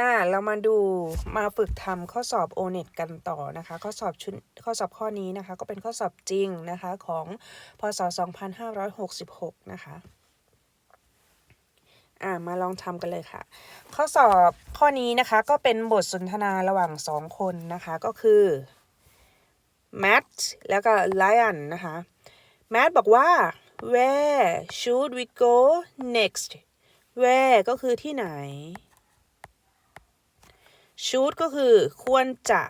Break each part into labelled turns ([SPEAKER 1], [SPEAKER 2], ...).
[SPEAKER 1] อ่าเรามาดูมาฝึกทำข้อสอบ o n e t กันต่อนะคะ ข้อสอบชุดข้อสอบข้อนี้นะคะ ก็เป็นข้อสอบจริงนะคะของพศ 2566 นะคะอ่ามาลองทำกันเลยค่ะ ข้อสอบข้อนี้นะคะก็เป็นบทสนทนาระหว่างสองคนนะคะ ก็คือ Matt แล้วก็ Lion นะคะ Matt บอกว่า where should we go next where ก็คือที่ไหน should ก็คือควรจะ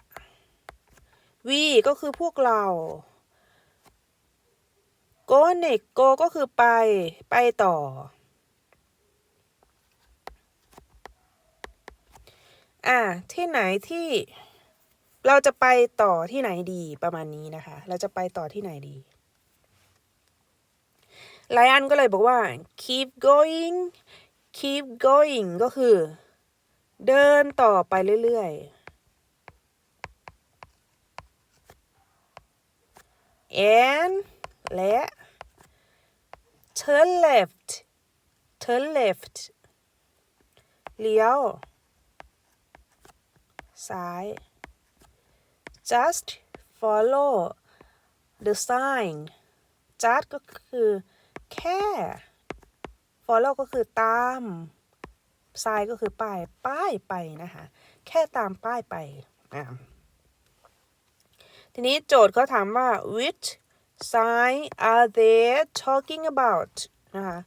[SPEAKER 1] we ก็คือพวกเรา go next go ก็คือไป ไปต่อ อ่าที่ไหนที่เราจะไปต่อที่ไหนดีประมาณนี้นะคะ เราจะไปต่อที่ไหนดีไลอันก็เลยบอกว่า keep going keep going ก็คือ เดินต่อไปเรื่อยๆ and และ turn left turn left เลี้ยว ซ้าย just follow the sign just ก็คือแค่ follow ก็คือตาม sign ก็คือป้ายป้ายไปนะคะ แค่ตามป้ายไปอ่าทีนี้โจทย์เขาถามว่า which sign are they talking about นะคะ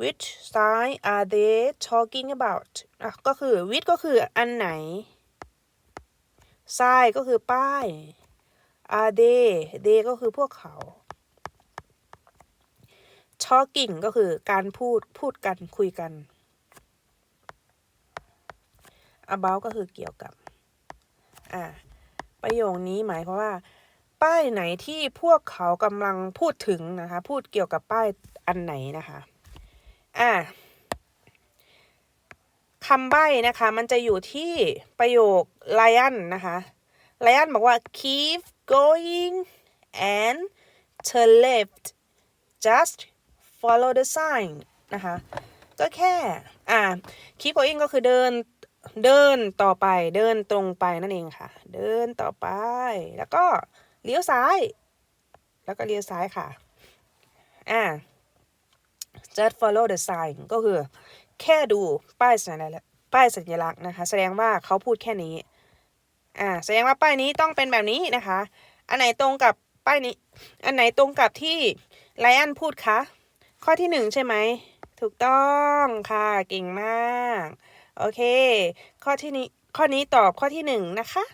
[SPEAKER 1] which sign are they talking about อะก็คือ which ก็คืออันไหน sign ก็คือป้าย are they they ก็คือพวกเขา talking ก็คือการพูดพูดกันคุยกัน about ก็คือเกี่ยวกับ อ่า ประโยคนี้หมายความว่า ป้ายไหนที่พวกเขากำลังพูดถึงนะคะ พูดเกี่ยวกับป้ายอันไหนนะคะ อ่าคำใบ้นะคะ มันจะอยู่ที่ประโยค lion นะคะ lion บอกว่า keep going and turn left just follow the sign นะคะ ก็แค่ อ่า keep going ก็คือเดิน เดินต่อไปเดินตรงไปนั่นเองค่ะ เดินต่อไป แล้วก็เลี้ยวซ้าย แล้วก็เลี้ยวซ้ายค่ะอ่า just follow the sign ก็คือ แค่ดูป้ายสัญลักษณ์ป้ายสัญลักษณ์นะคะ แสดงว่าเขาพูดแค่นี้อ่าแสดงว่าป้ายนี้ต้องเป็นแบบนี้นะคะ อันไหนตรงกับป้ายนี้ อันไหนตรงกับที่ไลอันพูดคะข้อที่หนึ่งใช่ไหมถูกต้องค่ะเก่งมาก โอเค ข้อที่นี้ข้อนี้ตอบข้อที่หนึ่งนะคะ